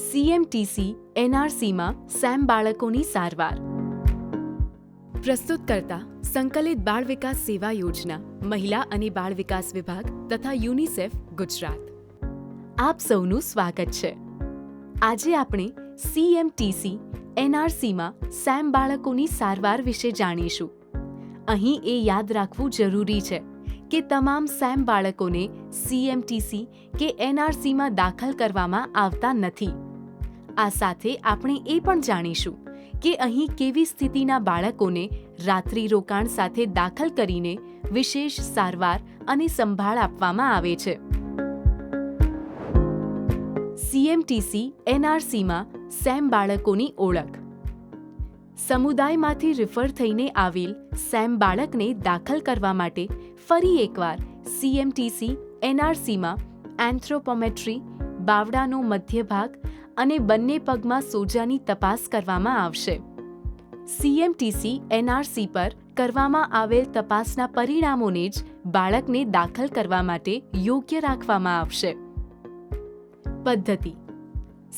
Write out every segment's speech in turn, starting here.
CMTC એનઆરસીમાં same બાળકોની સારવાર પ્રસ્તુત કરતા સંકલિત બાળ વિકાસ સેવા યોજના મહિલા અને બાળ વિકાસ વિભાગ તથા યુનિસેફ ગુજરાત આપ સૌનું સ્વાગત છે આજે આપણે સીએમટીસી એનઆરસીમાં સેમ બાળકોની સારવાર વિશે જાણીશું અહીં એ યાદ રાખવું જરૂરી છે કે તમામ સેમ બાળકોને સીએમટીસી કે એનઆરસીમાં દાખલ કરવામાં આવતા નથી. આ સાથે આપણે એ પણ જાણીશું કે અહીં કેવી સ્થિતિના બાળકોને રાત્રિ રોકાણ સાથે દાખલ કરીને વિશેષ સારવાર અને સંભાળ આપવામાં આવે છે. સીએમટીસી એનઆરસીમાં સેમ બાળકોની ઓળખ. સમુદાયમાંથી રિફર થઈને આવેલ સેમ બાળકને દાખલ કરવા માટે ફરી એકવાર સીએમટીસી એનઆરસીમાં એન્થ્રોપોમેટ્રી બાવડાનો મધ્ય ભાગ અને બંને પગમાં સોજાની તપાસ કરવામાં આવશે. સીએમટીસી એનઆરસી પર કરવામાં આવેલ તપાસના પરિણામોને જ બાળકને દાખલ કરવા માટે યોગ્ય રાખવામાં આવશે. પદ્ધતિ.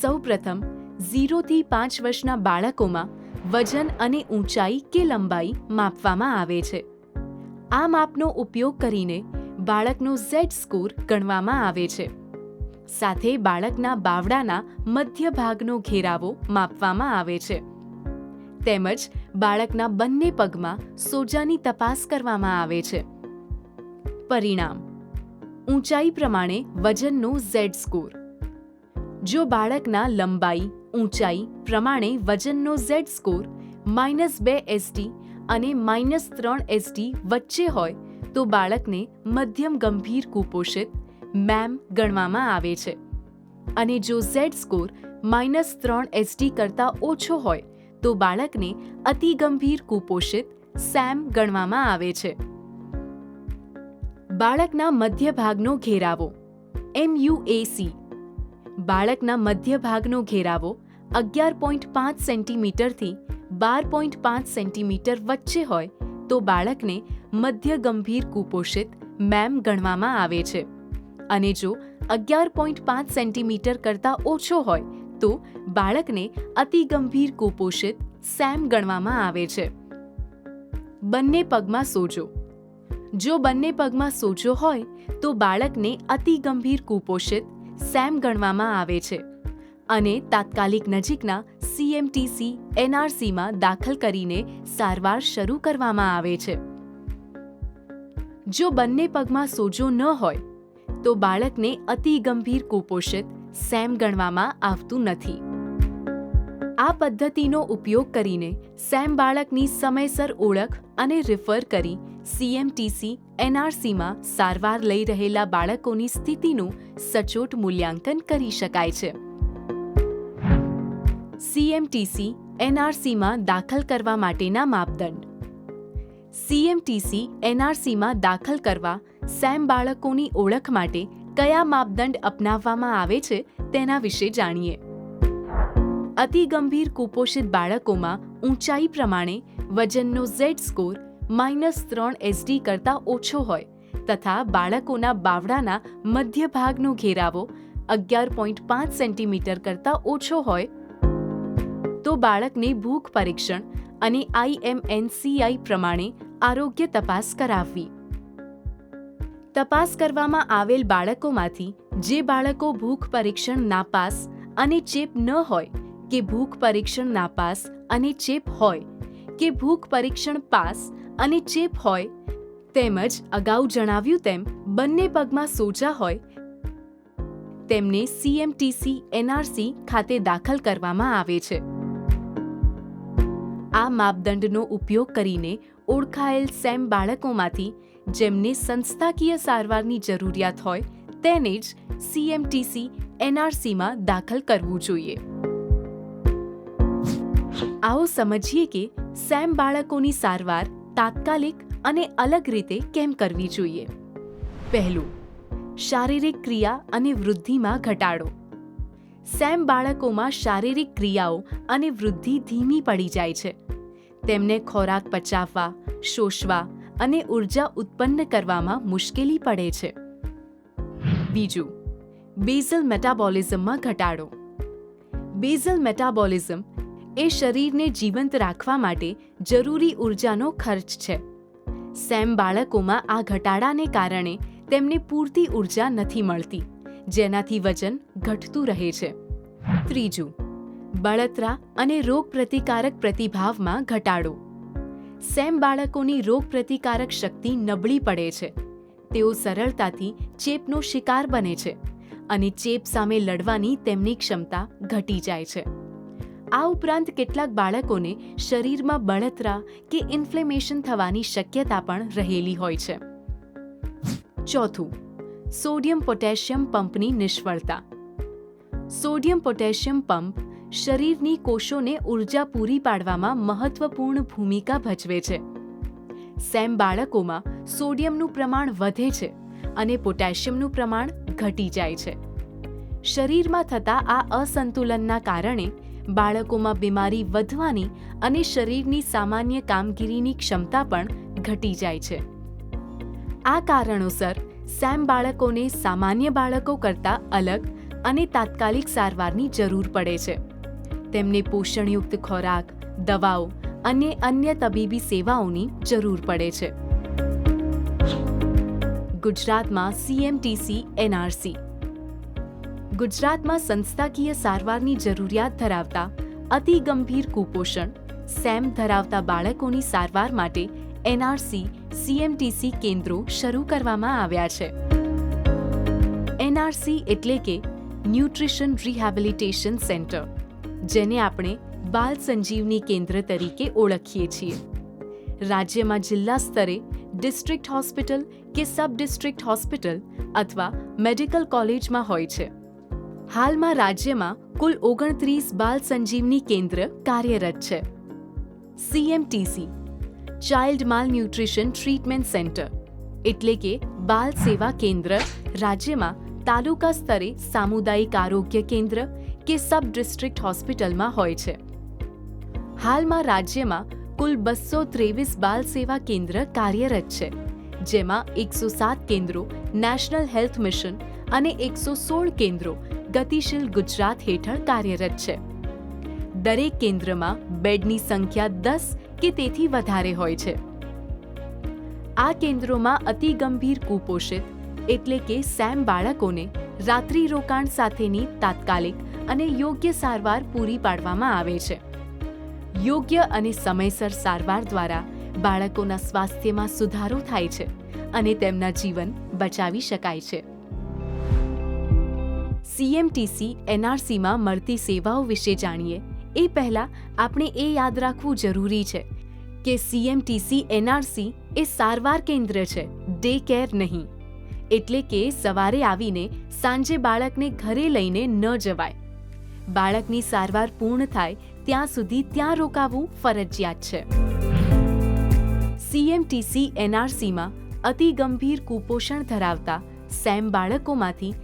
સૌપ્રથમ ઝીરોથી પાંચ વર્ષના બાળકોમાં વજન અને ઊંચાઈ કે લંબાઈ માપવામાં આવે છે. આ માપનો ઉપયોગ કરીને બાળકનો ઝેડ સ્કોર ગણવામાં આવે છે. સાથે બાળકના બાવડાના મધ્ય ભાગનો ઘેરાવો માપવામાં આવે છે. તેમજ બાળકના બંને પગમાં સોજાની તપાસ કરવામાં આવે છે. પરિણામ, ઊંચાઈ પ્રમાણે વજનનો ઝેડ સ્કોર. જો બાળકના લંબાઈ, ઊંચાઈ પ્રમાણે વજનનો ઝેડ સ્કોર માઇનસ બે એસટી અને માઇનસ ત્રણ એસડી વચ્ચે હોય તો બાળકને મધ્યમ ગંભીર કુપોષિત મેમ ગણવામાં આવે છે. અને જો ઝેડ સ્કોર માઇનસ ત્રણ એસડી કરતાં ઓછો હોય તો બાળકને અતિ ગંભીર કુપોષિત સેમ ગણવામાં આવે છે. બાળકના મધ્ય ભાગનો ઘેરાવો એમયુએસી બાળકના મધ્ય ભાગનો ઘેરાવો અગિયાર પોઈન્ટ પાંચ સેન્ટીમીટરથી બાર પોઈન્ટ પાંચ સેન્ટીમીટર વચ્ચે હોય, તો બાળકને મધ્ય ગંભીર કુપોષિત મેમ ગણવામાં આવે છે. અને જો અગિયાર પોઈન્ટ પાંચ સેન્ટીમીટર કરતાં ઓછો હોય, તો બાળકને અતિ ગંભીર કુપોષિત સેમ ગણવામાં આવે છે. બંને પગમાં સોજો. જો બંને પગમાં સોજો હોય, તો બાળકને અતિ ગંભીર કુપોષિત સેમ ગણવામાં આવે છે. અને તાત્કાલિક નજીકના સીએમટીસી એનઆરસીમાં દાખલ કરીને સારવાર શરૂ કરવામાં આવે છે. જો બંને પગમાં સોજો ન હોય, તો બાળકને અતિ ગંભીર કુપોષિત સેમ ગણવામાં આવતું નથી. આ પદ્ધતિનો ઉપયોગ કરીને સેમ બાળકની સમયસર ઓળખ અને રિફર કરી સીએમટીસી એનઆરસીમાં સારવાર લઈ રહેલા બાળકોની સ્થિતિનું સચોટ મૂલ્યાંકન કરી શકાય છે. સીએમટીસી એનઆરસીમાં દાખલ કરવા માટેના માપદંડ. સીએમટીસી એનઆરસીમાં દાખલ કરવા સેમ બાળકોની ઓળખ માટે કયા માપદંડ અપનાવવામાં આવે છે તેના વિશે જાણીએ. અતિ ગંભીર કુપોષિત બાળકોમાં ઊંચાઈ પ્રમાણે વજનનો ઝેડ સ્કોર માઇનસ ત્રણ એસડી કરતાં ઓછો હોય તથા બાળકોના બાવડાના મધ્ય ભાગનો ઘેરાવો અગિયાર પોઈન્ટ પાંચ સેન્ટીમીટર કરતાં ઓછો હોય તો બાળકને ભૂખ પરીક્ષણ અને આઈએમએનસીઆઈ પ્રમાણે આરોગ્ય તપાસ કરાવવી. તપાસ કરવામાં આવેલ બાળકોમાંથી જે બાળકો ભૂખ પરીક્ષણ નાપાસ અને ચેપ ન હોય, કે ભૂખ પરીક્ષણ નાપાસ અને ચેપ હોય, કે ભૂખ પરીક્ષણ પાસ અને ચેપ હોય, તેમજ અગાઉ જણાવ્યું તેમ બંને પગમાં સોજા હોય, તેમને સીએમટીસી એનઆરસી ખાતે દાખલ કરવામાં આવે છે. આ માપદંડનો ઉપયોગ કરીને ઓળખાયેલ સેમ બાળકોમાંથી જેમને સંસ્થાકીય સારવારની જરૂરિયાત હોય તેને જ સીએમટીસી એનઆરસીમાં દાખલ કરવું જોઈએ. આવો સમજીએ કે સેમ બાળકોની સારવાર તાત્કાલિક અને અલગ રીતે કેમ કરવી જોઈએ. પહેલું, શારીરિક ક્રિયા અને વૃદ્ધિમાં ઘટાડો. સેમ બાળકોમાં શારીરિક ક્રિયાઓ અને વૃદ્ધિ ધીમી પડી જાય છે. તેમને ખોરાક પચાવવા, શોષવા અને ઊર્જા ઉત્પન્ન કરવામાં મુશ્કેલી પડે છે. બીજું, બેઝલ મેટાબોલિઝમમાં ઘટાડો. બેઝલ મેટાબોલિઝમ એ શરીરને જીવંત રાખવા માટે જરૂરી ઉર્જાનો ખર્ચ છે. સેમ બાળકોમાં આ ઘટાડાને કારણે તેમને પૂરતી ઊર્જા નથી મળતી, જેનાથી વજન ઘટતું રહે છે. ત્રીજું બળતરા અને રોગપ્રતિકારક પ્રતિભાવમાં ઘટાડો. સેમ બાળકોની રોગપ્રતિકારક શક્તિ નબળી પડે છે. તેઓ સરળતાથી ચેપનો શિકાર બને છે અને ચેપ સામે લડવાની તેમની ક્ષમતા ઘટી જાય છે. આ ઉપરાંત કેટલાક બાળકોને શરીરમાં બળતરા કે ઇન્ફ્લેમેશન થવાની શક્યતા પણ રહેલી હોય છે. ચોથું, સોડિયમ પોટેશિયમ પંપની નિષ્ફળતા. સોડિયમ પોટેશિયમ પંપ શરીરની કોષોને ઊર્જા પૂરી પાડવામાં મહત્વપૂર્ણ ભૂમિકા ભજવે છે. સેમ બાળકોમાં સોડિયમનું પ્રમાણ વધે છે અને પોટેશિયમનું પ્રમાણ ઘટી જાય છે. શરીરમાં થતા આ અસંતુલનના કારણે બાળકોમાં બીમારી વધવાની અને શરીરની સામાન્ય કામગીરીની ક્ષમતા પણ ઘટી જાય છે. આ કારણોસર સેમ બાળકોને સામાન્ય બાળકો કરતાં અલગ અને તાત્કાલિક સારવારની જરૂર પડે છે. તેમને પોષણયુક્ત ખોરાક, દવાઓ અને અન્ય તબીબી સેવાઓની જરૂર પડે છે. ગુજરાતમાં સીએમટીસી એનઆરસી ગુજરાતમાં સંસ્થાકીય સારવારની જરૂરિયાત ધરાવતા અતિ ગંભીર કુપોષણ, સેમ ધરાવતા બાળકોની સારવાર માટે એનઆરસી સીએમટીસી કેન્દ્રો શરૂ કરવામાં આવ્યા છે. એનઆરસી એટલે કે ન્યુટ્રિશન રિહેબિલિટેશન સેન્ટર જેને આપણે બાલ સંજીવની કેન્દ્ર તરીકે ઓળખીએ છીએ. રાજ્યમાં જિલ્લા સ્તરે ડિસ્ટ્રિક્ટ હોસ્પિટલ કે સબ ડિસ્ટ્રિક્ટ હોસ્પિટલ અથવા મેડિકલ કોલેજમાં હોય છે. હાલમાં રાજ્યમાં કુલ ઓગણત્રીસ બાલ સંજીવની કેન્દ્ર કાર્યરત છે. CMTC child malnutrition treatment centre એટલે કે બાલ સેવા કેન્દ્ર રાજ્યમાં તાલુકા સ્તરે સામુદાયિક આરોગ્ય કેન્દ્ર કે સબ ડિસ્ટ્રિક્ટ હોસ્પિટલમાં હોય છે. હાલમાં રાજ્યમાં કુલ બસો ત્રેવીસ બાલ સેવા કેન્દ્ર કાર્યરત છે, જેમાં એકસો સાત કેન્દ્રો નેશનલ હેલ્થ મિશન અને એકસો સોળ કેન્દ્રો ગતિશીલ ગુજરાત હેઠળ કાર્યરત છે. દરેક કેન્દ્રમાં બેડની સંખ્યા દસ કે તેથી વધારે હોય છે. આ કેન્દ્રોમાં અતિ ગંભીર કુપોષિત એટલે કે સેમ બાળકોને રાત્રિ રોકાણ સાથેની તાત્કાલિક અને યોગ્ય સારવાર પૂરી પાડવામાં આવે છે. યોગ્ય અને સમયસર સારવાર દ્વારા બાળકોના સ્વાસ્થ્યમાં સુધારો થાય છે અને તેમના જીવન બચાવી શકાય છે. સીએમટીસી એનઆરસીમાં મળતી સેવાઓ વિશે જાણીએ, એ પહેલા આપણે એ યાદ રાખવું જરૂરી છે કે સીએમટીસી એનઆરસી એ સારવાર કેન્દ્ર છે, ડે કેર નહીં. એટલે કે સવારે આવીને સાંજે બાળકને ઘરે લઈને ન જવાય. બાળકની સારવાર પૂર્ણ થાય ત્યાં સુધી ત્યાં રોકાવું ફરજિયાત છે. સીએમટીસી એનઆરસીમાં અતિ ગંભીર કુપોષણ ધરાવતા સેમ બાળકોમાંથી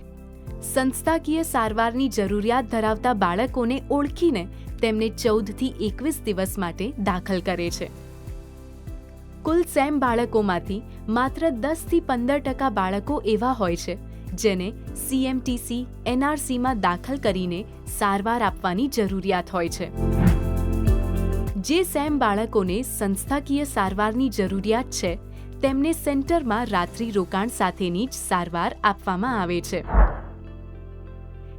સંસ્થાકીય સારવારની જરૂરિયાત ધરાવતા બાળકોને ઓળખીને તેમને ચૌદથી એકવીસ દિવસ માટે દાખલ કરે છે. કુલ સેમ બાળકોમાંથી માત્ર દસથી પંદર ટકા બાળકો એવા હોય છે, જેને સીએમટીસી એનઆરસીમાં દાખલ કરીને સારવાર આપવાની જરૂરિયાત હોય છે. જે સેમ બાળકોને સંસ્થાકીય સારવારની જરૂરિયાત છે, તેમને સેન્ટરમાં રાત્રિ રોકાણ સાથેની જ સારવાર આપવામાં આવે છે.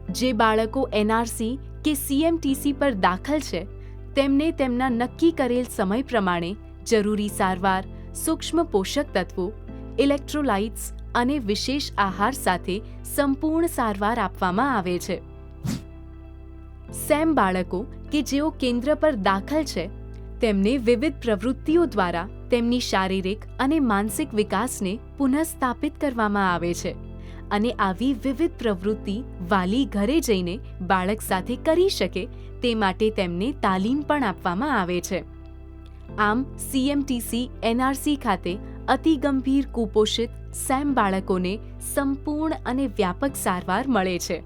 જે બાળકો એનઆરસી કે સીએમટીસી પર દાખલ છે, તેમને તેમના નક્કી કરેલ સમય પ્રમાણે જરૂરી સારવાર, સૂક્ષ્મ પોષક તત્વો, ઇલેક્ટ્રોલાઇટ્સ અને વિશેષ આહાર સાથે સંપૂર્ણ સારવાર આપવામાં આવે છે. સેમ બાળકો કે જેઓ કેન્દ્ર પર દાખલ છે, તેમને વિવિધ પ્રવૃત્તિઓ દ્વારા તેમની શારીરિક અને માનસિક વિકાસને પુનઃસ્થાપિત કરવામાં આવે છે અને આવી વિવિધ પ્રવૃત્તિ વાલી ઘરે જઈને બાળક સાથે કરી શકે તે માટે તેમને તાલીમ પણ આપવામાં આવે છે. આમ સીએમટીસી એનઆરસી ખાતે અતિ ગંભીર કુપોષિત સેમ બાળકોને સંપૂર્ણ અને વ્યાપક સારવાર મળે છે.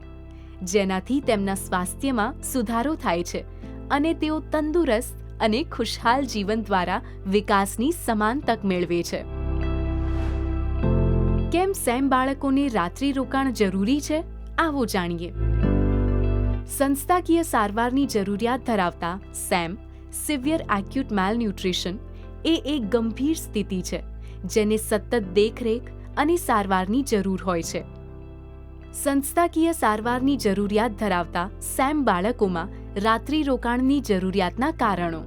જેનાથી તેમના સ્વાસ્થ્યમાં સુધારો થાય છે અને તેઓ તંદુરસ્ત અને ખુશહાલ જીવન દ્વારા વિકાસની સમાન તક મેળવે છે. કેમ સેમ બાળકોને રાત્રિ રોકાણ જરૂરી છે? આવો જાણીએ. સંસ્થાકીય સારવારની જરૂરિયાત ધરાવતા સેમ સિવિયર એક્યુટ મેલન્યુટ્રિશન એ એક ગંભીર સ્થિતિ છે, જેને સતત દેખરેખ અને સારવારની જરૂર હોય છે. સંસ્થાકીય સારવારની જરૂરિયાત ધરાવતા સેમ બાળકોમાં રાત્રિ રોકાણની જરૂરિયાતના કારણો.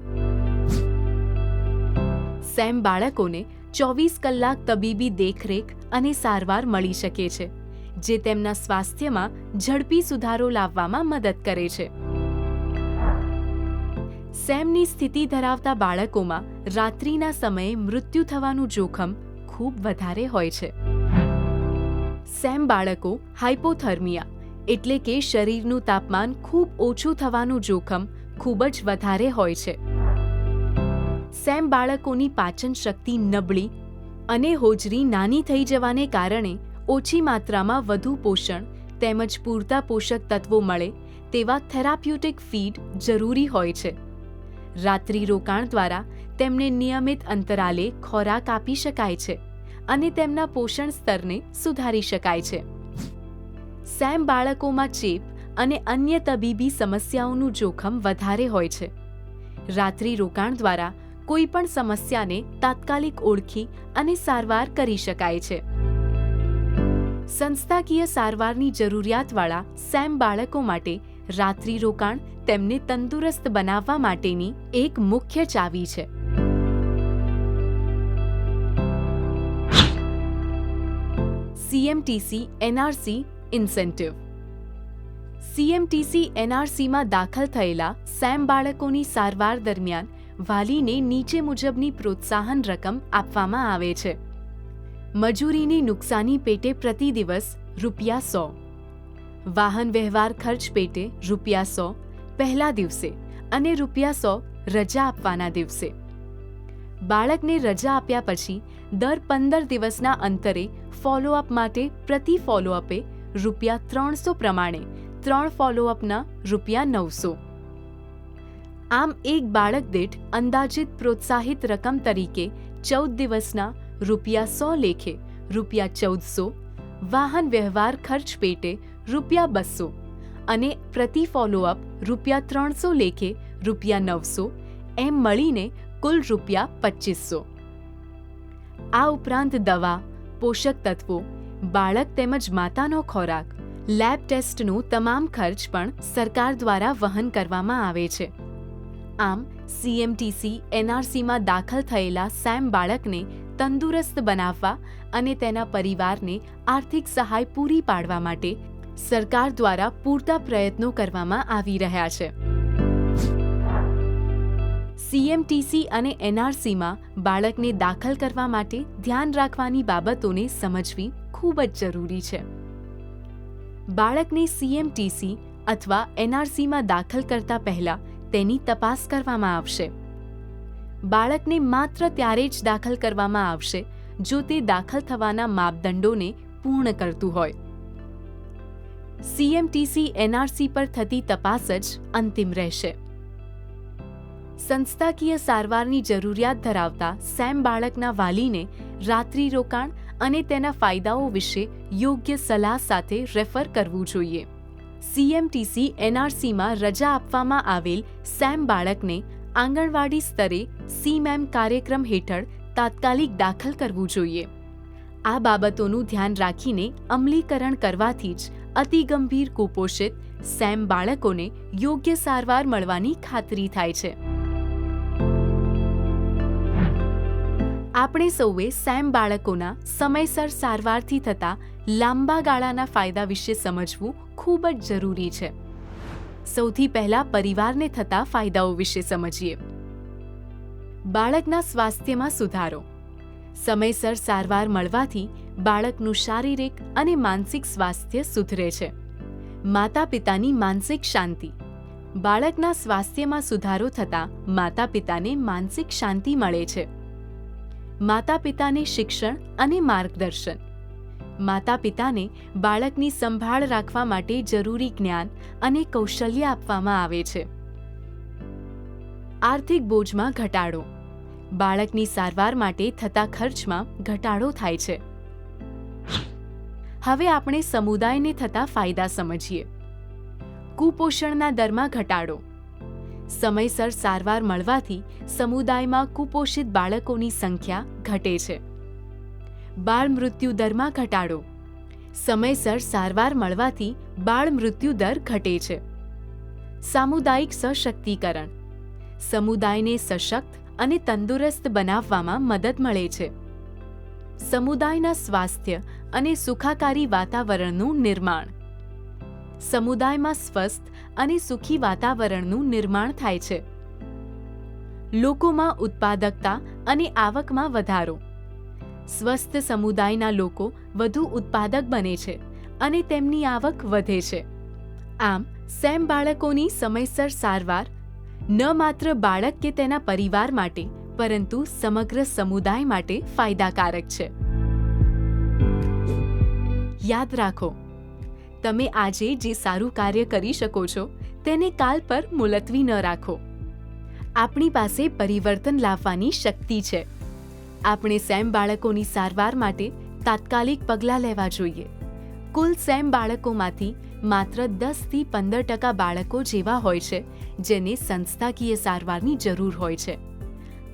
સેમ બાળકોને ચોવીસ કલાક તબીબી દેખરેખ અને સારવાર મળી શકે છે, જે તેમના સ્વાસ્થ્યમાં ઝડપી સુધારો લાવવામાં મદદ કરે છે. સેમની સ્થિતિ ધરાવતા બાળકોમાં રાત્રિના સમયે મૃત્યુ થવાનું જોખમ ખૂબ વધારે હોય છે. સેમ બાળકો હાઇપોથર્મિયા એટલે કે શરીરનું તાપમાન ખૂબ ઓછું થવાનું જોખમ ખૂબ જ વધારે હોય છે. સેમ બાળકોની પાચન શક્તિ નબળી અને હોજરી નાની થઈ જવાને કારણે ઓછી માત્રામાં વધુ પોષણ તેમજ પૂરતા પોષક તત્વો મળે તેવા થેરાપ્યુટિક ફીડ જરૂરી હોય છે. રાત્રિ રોકાણ દ્વારા તેમને નિયમિત અંતરાલે ખોરાક આપી શકાય છે. અને તેમના પોષણ સ્તરને સુધારી શકાય છે. સેમ બાળકોમાં ચેપ અને અન્ય તબીબી સમસ્યાઓનું જોખમ વધારે હોય છે. રાત્રિ રોકાણ દ્વારા કોઈપણ સમસ્યાને તાત્કાલિક ઓળખી અને સારવાર કરી શકાય છે. સંસ્થાકીય સારવારની જરૂરિયાતવાળા સેમ બાળકો માટે રાત્રિ રોકાણ તેમને તંદુરસ્ત બનાવવા માટેની એક મુખ્ય ચાવી છે. સીએમટીસી એનઆરસી ઇન્સેન્ટિવ સીએમટીસી એનઆરસીમાં દાખલ થયેલા સેમ બાળકોની સારવાર દરમિયાન વાલીને નીચે મુજબની પ્રોત્સાહન રકમ આપવામાં આવે છે. મજૂરીની નુકસાની પેટે પ્રતિ દિવસ રૂપિયા સો. વાહન વ્યવહાર ખર્ચ પેટે રૂપિયા સો પહેલા દિવસે અને રૂપિયા સો રજા આપવાના દિવસે. બાળકને રજા આપ્યા પછી દર પંદર દિવસના અંતરે ફોલોઅપ માટે પ્રતિ ફોલોઅપે રૂપિયા ત્રણસો પ્રમાણે ત્રણ ફોલોઅપના રૂપિયા નવસો. આમ એક બાળક દીઠ અંદાજિત પ્રોત્સાહિત રકમ તરીકે ચૌદ દિવસના રૂપિયા સો લેખે રૂપિયા ચૌદસો, વાહન વ્યવહાર ખર્ચ પેટે રૂપિયા બસો અને પ્રતિ ફોલોઅપ રૂપિયા ત્રણસો લેખે રૂપિયા નવસો એમ મળીને કુલ રૂપિયા પચીસો આ ઉપરાંત દવા, પોષક તત્વો, બાળક તેમજ માતાનો ખોરાક, લેબ ટેસ્ટનો તમામ ખર્ચ પણ સરકાર દ્વારા વહન કરવામાં આવે છે. આમ સીએમટીસી એનઆરસીમાં દાખલ થયેલા સેમ બાળકને તંદુરસ્ત બનાવવા અને તેના પરિવારને આર્થિક સહાય પૂરી પાડવા માટે સરકાર દ્વારા પૂરતા પ્રયત્નો કરવામાં આવી રહ્યા છે. સીએમટીસી અને એનઆરસીમાં બાળકને દાખલ કરવા માટે ધ્યાન રાખવાની બાબતોને સમજવી ખૂબ જ જરૂરી છે. બાળકને સીએમટીસી અથવા એનઆરસીમાં દાખલ કરતા પહેલા તેની તપાસ કરવામાં આવશે. બાળકને માત્ર ત્યારે જ દાખલ કરવામાં આવશે જો તે દાખલ થવાના માપદંડોને પૂર્ણ કરતું હોય. સીએમટીસી એનઆરસી પર થતી તપાસ જ અંતિમ રહેશે. સંસ્થાકીય સારવારની જરૂરિયાત ધરાવતા સેમ બાળકના વાલીને રાત્રિ રોકાણ અને તેના ફાયદાઓ વિશે યોગ્ય સલાહ સાથે રેફર કરવું જોઈએ. સીએમટીસી એનઆરસીમાં રજા આપવામાં આવેલ સેમ બાળકને આંગણવાડી સ્તરે સીમેમ કાર્યક્રમ હેઠળ તાત્કાલિક દાખલ કરવું જોઈએ. આ બાબતોનું ધ્યાન રાખીને અમલીકરણ કરવાથી જ અતિગંભીર કુપોષિત સેમ બાળકોને યોગ્ય સારવાર મળવાની ખાતરી થાય છે. આપણે સૌએ સેમ બાળકોના સમયસર સારવારથી થતા લાંબા ગાળાના ફાયદા વિશે સમજવું ખૂબ જ જરૂરી છે. સૌથી પહેલા પરિવારને થતા ફાયદાઓ વિશે સમજીએ. બાળકના સ્વાસ્થ્યમાં સુધારો. સમયસર સારવાર મળવાથી બાળકનું શારીરિક અને માનસિક સ્વાસ્થ્ય સુધરે છે. માતા પિતાની માનસિક શાંતિ. બાળકના સ્વાસ્થ્યમાં સુધારો થતાં માતા પિતાને માનસિક શાંતિ મળે છે. માતા પિતાને શિક્ષણ અને માર્ગદર્શન. માતા પિતાને બાળકની સંભાળ રાખવા માટે જરૂરી જ્ઞાન અને કૌશલ્ય આપવામાં આવે છે. આર્થિક બોજમાં ઘટાડો. બાળકની સારવાર માટે થતા ખર્ચમાં ઘટાડો થાય છે. હવે આપણે સમુદાયને થતા ફાયદા સમજીએ. કુપોષણના દરમાં ઘટાડો. સમયસર સારવાર મળવાથી સમુદાયમાં કુપોષિત બાળકોની સંખ્યા ઘટે છે. બાળ મૃત્યુ દરમાં ઘટાડો. સમયસર સારવાર મળવાથી બાળ મૃત્યુ દર ઘટે છે. સામુદાયિક સશક્તિકરણ. સમુદાયને સશક્ત અને તંદુરસ્ત બનાવવામાં મદદ મળે છે. સમુદાયના સ્વાસ્થ્ય અને સુખાકારી વાતાવરણનું નિર્માણ. સમુદાયમાં સ્વસ્થ અને સુખી વાતાવરણનું નિર્માણ થાય છે. લોકોમાં ઉત્પાદકતા અને આવકમાં વધારો. સ્વસ્થ સમુદાયના લોકો વધુ ઉત્પાદક બને છે અને તેમની આવક વધે છે. આમ, સેમ બાળકોની સમયસર સારવાર, ન માત્ર બાળક કે તેના પરિવાર માટે, પરંતુ સમગ્ર સમુદાય માટે ફાયદાકારક છે. યાદ રાખો તમે આજે જે સારું કાર્ય કરી શકો છો, તેને કાલ પર મુલતવી ન રાખો. આપણી પાસે પરિવર્તન લાવવાની શક્તિ છે. આપણે સેમ બાળકોની સારવાર માટે તાત્કાલિક પગલાં લેવા જોઈએ. કુલ સેમ બાળકોમાંથી માત્ર દસથી પંદર ટકા બાળકો જેવા હોય છે, જેને સંસ્થાકીય સારવારની જરૂર હોય છે.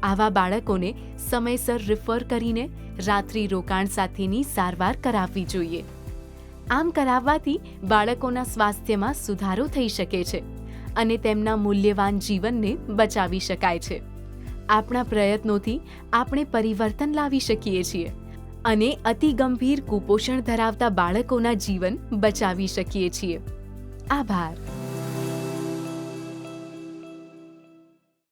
આવા બાળકોને સમયસર રિફર કરીને રાત્રિ રોકાણ સાથેની સારવાર કરાવવી જોઈએ. આમ કરાવવાથી બાળકોના સ્વાસ્થ્યમાં સુધારો થઈ શકે છે અને તેમના મૂલ્યવાન જીવનને બચાવી શકાય છે. આપણા પ્રયત્નોથી આપણે પરિવર્તન લાવી શકીએ છીએ અને અતિ ગંભીર કુપોષણ ધરાવતા બાળકોના જીવન બચાવી શકીએ છીએ. આભાર.